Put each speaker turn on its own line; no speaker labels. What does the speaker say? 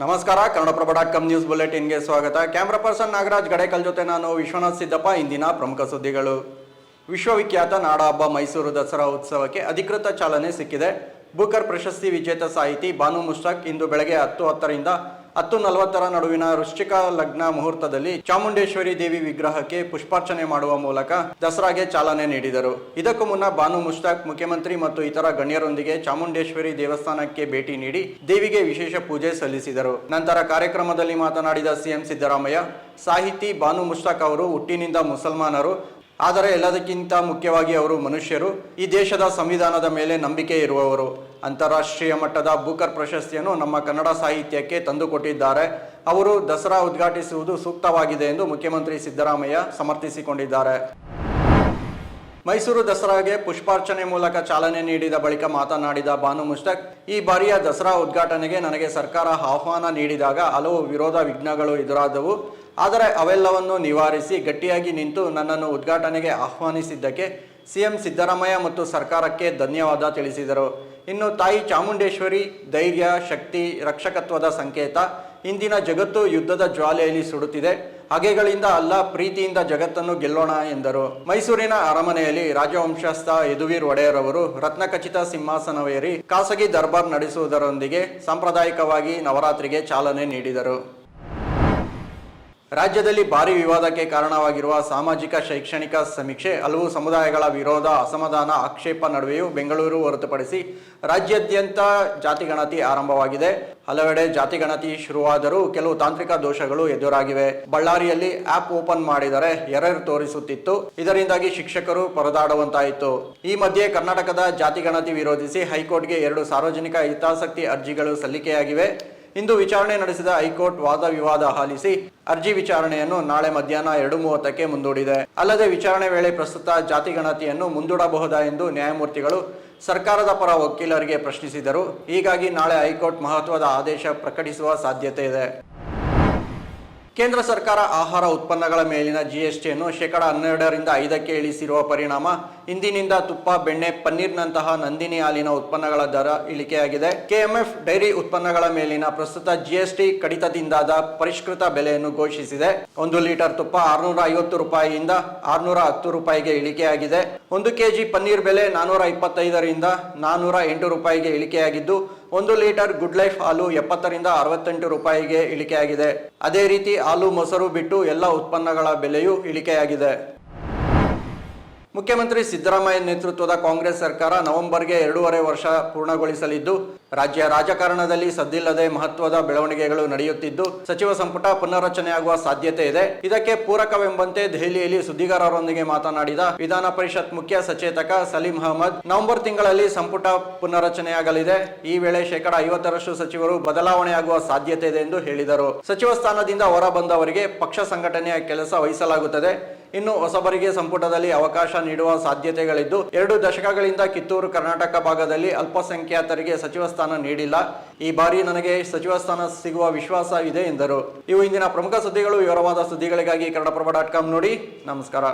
ನಮಸ್ಕಾರ, Kannadaprabha dot com news ಬುಲೆಟಿನ್ಗೆ ಸ್ವಾಗತ. ಕ್ಯಾಮ್ರಾ ಪರ್ಸನ್ ನಾಗರಾಜ್ ಗಡೇಕಲ್ ಜೊತೆ ನಾನು ವಿಶ್ವನಾಥ್ ಸಿದ್ದಪ್ಪ. ಇಂದಿನ ಪ್ರಮುಖ ಸುದ್ದಿಗಳು. ವಿಶ್ವವಿಖ್ಯಾತ ನಾಡಹಬ್ಬ ಮೈಸೂರು ದಸರಾ ಉತ್ಸವಕ್ಕೆ ಅಧಿಕೃತ ಚಾಲನೆ ಸಿಕ್ಕಿದೆ. ಬುಕರ್ ಪ್ರಶಸ್ತಿ ವಿಜೇತ ಸಾಹಿತಿ ಬಾನು ಮುಷ್ತಾಕ್ ಇಂದು ಬೆಳಗ್ಗೆ ಹತ್ತು ಹತ್ತರಿಂದ ಹತ್ತು ನಲವತ್ತರ ನಡುವಿನ ವೃಶ್ಚಿಕ ಲಗ್ನ ಮುಹೂರ್ತದಲ್ಲಿ ಚಾಮುಂಡೇಶ್ವರಿ ದೇವಿ ವಿಗ್ರಹಕ್ಕೆ ಪುಷ್ಪಾರ್ಚನೆ ಮಾಡುವ ಮೂಲಕ ದಸರಾಗೆ ಚಾಲನೆ ನೀಡಿದರು. ಇದಕ್ಕೂ ಮುನ್ನ ಬಾನು ಮುಷ್ತಾಕ್ ಮುಖ್ಯಮಂತ್ರಿ ಮತ್ತು ಇತರ ಗಣ್ಯರೊಂದಿಗೆ ಚಾಮುಂಡೇಶ್ವರಿ ದೇವಸ್ಥಾನಕ್ಕೆ ಭೇಟಿ ನೀಡಿ ದೇವಿಗೆ ವಿಶೇಷ ಪೂಜೆ ಸಲ್ಲಿಸಿದರು. ನಂತರ ಕಾರ್ಯಕ್ರಮದಲ್ಲಿ ಮಾತನಾಡಿದ ಸಿಎಂ ಸಿದ್ದರಾಮಯ್ಯ, ಸಾಹಿತಿ ಬಾನು ಮುಷ್ತಾಕ್ ಅವರು ಹುಟ್ಟಿನಿಂದ ಮುಸಲ್ಮಾನರು ಆದರೆ ಎಲ್ಲದಕ್ಕಿಂತ ಮುಖ್ಯವಾಗಿ ಅವರು ಮನುಷ್ಯರು, ಈ ದೇಶದ ಸಂವಿಧಾನದ ಮೇಲೆ ನಂಬಿಕೆ ಇರುವವರು. ಅಂತಾರಾಷ್ಟ್ರೀಯ ಮಟ್ಟದ ಬೂಕರ್ ಪ್ರಶಸ್ತಿಯನ್ನು ನಮ್ಮ ಕನ್ನಡ ಸಾಹಿತ್ಯಕ್ಕೆ ತಂದುಕೊಟ್ಟಿದ್ದಾರೆ. ಅವರು ದಸರಾ ಉದ್ಘಾಟಿಸುವುದು ಸೂಕ್ತವಾಗಿದೆ ಎಂದು ಮುಖ್ಯಮಂತ್ರಿ ಸಿದ್ದರಾಮಯ್ಯ ಸಮರ್ಥಿಸಿಕೊಂಡಿದ್ದಾರೆ. ಮೈಸೂರು ದಸರಾಗೆ ಪುಷ್ಪಾರ್ಚನೆ ಮೂಲಕ ಚಾಲನೆ ನೀಡಿದ ಬಳಿಕ ಮಾತನಾಡಿದ ಬಾನು ಮುಷ್ತಾಕ್ ಈ ಬಾರಿಯ ದಸರಾ ಉದ್ಘಾಟನೆಗೆ ನನಗೆ ಸರ್ಕಾರ ಆಹ್ವಾನ ನೀಡಿದಾಗ ಹಲವು ವಿರೋಧ ವಿಘ್ನಗಳು ಎದುರಾದವು. ಆದರೆ ಅವೆಲ್ಲವನ್ನು ನಿವಾರಿಸಿ ಗಟ್ಟಿಯಾಗಿ ನಿಂತು ನನ್ನನ್ನು ಉದ್ಘಾಟನೆಗೆ ಆಹ್ವಾನಿಸಿದ್ದಕ್ಕೆ ಸಿಎಂ ಸಿದ್ದರಾಮಯ್ಯ ಮತ್ತು ಸರ್ಕಾರಕ್ಕೆ ಧನ್ಯವಾದ ತಿಳಿಸಿದರು. ಇನ್ನು ತಾಯಿ ಚಾಮುಂಡೇಶ್ವರಿ, ಧೈರ್ಯ, ಶಕ್ತಿ, ರಕ್ಷಕತ್ವದ ಸಂಕೇತ ಇಂದಿನ ಜಗತ್ತು ಯುದ್ಧದ ಜ್ವಾಲೆಯಲ್ಲಿ ಸುಡುತ್ತಿದೆ. ಹಗೆಗಳಿಂದ ಅಲ್ಲ, ಪ್ರೀತಿಯಿಂದ ಜಗತ್ತನ್ನು ಗೆಲ್ಲೋಣ ಎಂದರು. ಮೈಸೂರಿನ ಅರಮನೆಯಲ್ಲಿ ರಾಜವಂಶಸ್ಥ ಯದುವೀರ್ ಒಡೆಯರ್ ಅವರು ರತ್ನಖಚಿತ ಸಿಂಹಾಸನವೇರಿ ಖಾಸಗಿ ದರ್ಬಾರ್ ನಡೆಸುವುದರೊಂದಿಗೆ ಸಾಂಪ್ರದಾಯಿಕವಾಗಿ ನವರಾತ್ರಿಗೆ ಚಾಲನೆ ನೀಡಿದರು. ರಾಜ್ಯದಲ್ಲಿ ಭಾರಿ ವಿವಾದಕ್ಕೆ ಕಾರಣವಾಗಿರುವ ಸಾಮಾಜಿಕ ಶೈಕ್ಷಣಿಕ ಸಮೀಕ್ಷೆ, ಹಲವು ಸಮುದಾಯಗಳ ವಿರೋಧ, ಅಸಮಾಧಾನ ಆಕ್ಷೇಪ ನಡುವೆಯೂ ಬೆಂಗಳೂರು ಹೊರತುಪಡಿಸಿ ರಾಜ್ಯಾದ್ಯಂತ ಜಾತಿಗಣತಿ ಆರಂಭವಾಗಿದೆ. ಹಲವೆಡೆ ಜಾತಿಗಣತಿ ಶುರುವಾದರೂ ಕೆಲವು ತಾಂತ್ರಿಕ ದೋಷಗಳು ಎದುರಾಗಿವೆ. ಬಳ್ಳಾರಿಯಲ್ಲಿ ಆಪ್ ಓಪನ್ ಮಾಡಿದರೆ ಎರರ್ ತೋರಿಸುತ್ತಿತ್ತು. ಇದರಿಂದಾಗಿ ಶಿಕ್ಷಕರು ಪರದಾಡುವಂತಾಯಿತು. ಈ ಮಧ್ಯೆ ಕರ್ನಾಟಕದ ಜಾತಿಗಣತಿ ವಿರೋಧಿಸಿ ಹೈಕೋರ್ಟ್ಗೆ ಎರಡು ಸಾರ್ವಜನಿಕ ಹಿತಾಸಕ್ತಿ ಅರ್ಜಿಗಳು ಸಲ್ಲಿಕೆಯಾಗಿವೆ. ಇಂದು ವಿಚಾರಣೆ ನಡೆಸಿದ ಹೈಕೋರ್ಟ್ ವಾದ ವಿವಾದ ಆಲಿಸಿ ಅರ್ಜಿ ವಿಚಾರಣೆಯನ್ನು ನಾಳೆ ಮಧ್ಯಾಹ್ನ ಎರಡು ಮೂವತ್ತಕ್ಕೆ ಮುಂದೂಡಿದೆ. ಅಲ್ಲದೆ ವಿಚಾರಣೆ ವೇಳೆ ಪ್ರಸ್ತುತ ಜಾತಿ ಗಣತಿಯನ್ನು ಮುಂದೂಡಬಹುದಾ ಎಂದು ನ್ಯಾಯಮೂರ್ತಿಗಳು ಸರ್ಕಾರದ ಪರ ವಕೀಲರಿಗೆ ಪ್ರಶ್ನಿಸಿದರು. ಹೀಗಾಗಿ ನಾಳೆ ಹೈಕೋರ್ಟ್ ಮಹತ್ವದ ಆದೇಶ ಪ್ರಕಟಿಸುವ ಸಾಧ್ಯತೆ ಇದೆ. ಕೇಂದ್ರ ಸರ್ಕಾರ ಆಹಾರ ಉತ್ಪನ್ನಗಳ ಮೇಲಿನ ಜಿಎಸ್ಟಿಯನ್ನು ಶೇಕಡ ಹನ್ನೆರಡರಿಂದ ಐದಕ್ಕೆ ಇಳಿಸಿರುವ ಪರಿಣಾಮ ಇಂದಿನಿಂದ ತುಪ್ಪ, ಬೆಣ್ಣೆ, ಪನ್ನೀರ್ನಂತಹ ನಂದಿನಿ ಹಾಲಿನ ಉತ್ಪನ್ನಗಳ ದರ ಇಳಿಕೆಯಾಗಿದೆ. ಕೆಎಂಎಫ್ ಡೈರಿ ಉತ್ಪನ್ನಗಳ ಮೇಲಿನ ಪ್ರಸ್ತುತ ಜಿಎಸ್ಟಿ ಕಡಿತದಿಂದಾದ ಪರಿಷ್ಕೃತ ಬೆಲೆಯನ್ನು ಘೋಷಿಸಿದೆ. ಒಂದು ಲೀಟರ್ ತುಪ್ಪ ಆರುನೂರ ಐವತ್ತು ರೂಪಾಯಿಯಿಂದ ಆರುನೂರ ಹತ್ತು ರೂಪಾಯಿಗೆ ಇಳಿಕೆಯಾಗಿದೆ. ಒಂದು ಕೆಜಿ ಪನ್ನೀರ್ ಬೆಲೆ ನಾನೂರ ಇಪ್ಪತ್ತೈದರಿಂದ ನಾನೂರ ಎಂಟು ರೂಪಾಯಿಗೆ ಇಳಿಕೆಯಾಗಿದ್ದು ಒಂದು ಲೀಟರ್ ಗುಡ್ ಲೈಫ್ ಹಾಲು ಎಪ್ಪತ್ತರಿಂದ ಅರವತ್ತೆಂಟು ರೂಪಾಯಿಗೆ ಇಳಿಕೆಯಾಗಿದೆ. ಅದೇ ರೀತಿ ಹಾಲು ಮೊಸರು ಬಿಟ್ಟು ಎಲ್ಲ ಉತ್ಪನ್ನಗಳ ಬೆಲೆಯೂ ಇಳಿಕೆಯಾಗಿದೆ. ಮುಖ್ಯಮಂತ್ರಿ ಸಿದ್ದರಾಮಯ್ಯ ನೇತೃತ್ವದ ಕಾಂಗ್ರೆಸ್ ಸರ್ಕಾರ ನವೆಂಬರ್ಗೆ ಎರಡೂವರೆ ವರ್ಷ ಪೂರ್ಣಗೊಳಿಸಲಿದ್ದು, ರಾಜ್ಯ ರಾಜಕಾರಣದಲ್ಲಿ ಸದ್ದಿಲ್ಲದೆ ಮಹತ್ವದ ಬೆಳವಣಿಗೆಗಳು ನಡೆಯುತ್ತಿದ್ದು, ಸಚಿವ ಸಂಪುಟ ಪುನರ್ರಚನೆಯಾಗುವ ಸಾಧ್ಯತೆ ಇದೆ. ಇದಕ್ಕೆ ಪೂರಕವೆಂಬಂತೆ ದೆಹಲಿಯಲ್ಲಿ ಸುದ್ದಿಗಾರರೊಂದಿಗೆ ಮಾತನಾಡಿದ ವಿಧಾನ ಪರಿಷತ್ ಮುಖ್ಯ ಸಚೇತಕ ಸಲೀಂ ಅಹಮದ್, ನವೆಂಬರ್ ತಿಂಗಳಲ್ಲಿ ಸಂಪುಟ ಪುನರ್ರಚನೆಯಾಗಲಿದೆ. ಈ ವೇಳೆ ಶೇಕಡ ಐವತ್ತರಷ್ಟು ಸಚಿವರು ಬದಲಾವಣೆಯಾಗುವ ಸಾಧ್ಯತೆ ಇದೆ ಎಂದು ಹೇಳಿದರು. ಸಚಿವ ಸ್ಥಾನದಿಂದ ಹೊರಬಂದವರಿಗೆ ಪಕ್ಷ ಸಂಘಟನೆಯ ಕೆಲಸ ವಹಿಸಲಾಗುತ್ತದೆ. ಇನ್ನು ಹೊಸಬರಿಗೆ ಸಂಪುಟದಲ್ಲಿ ಅವಕಾಶ ನೀಡುವ ಸಾಧ್ಯತೆಗಳಿದ್ದು, ಎರಡು ದಶಕಗಳಿಂದ ಕಿತ್ತೂರು ಕರ್ನಾಟಕ ಭಾಗದಲ್ಲಿ ಅಲ್ಪಸಂಖ್ಯಾತರಿಗೆ ಸಚಿವ ಸ್ಥಾನ ನೀಡಿಲ್ಲ. ಈ ಬಾರಿ ನನಗೆ ಸಚಿವ ಸ್ಥಾನ ಸಿಗುವ ವಿಶ್ವಾಸ ಇದೆ ಎಂದರು. ಇವು ಇಂದಿನ ಪ್ರಮುಖ ಸುದ್ದಿಗಳು. ವಿವರವಾದ ಸುದ್ದಿಗಳಿಗಾಗಿ ಕನ್ನಡಪ್ರಭ ಡಾಟ್ ಕಾಮ್ ನೋಡಿ. ನಮಸ್ಕಾರ.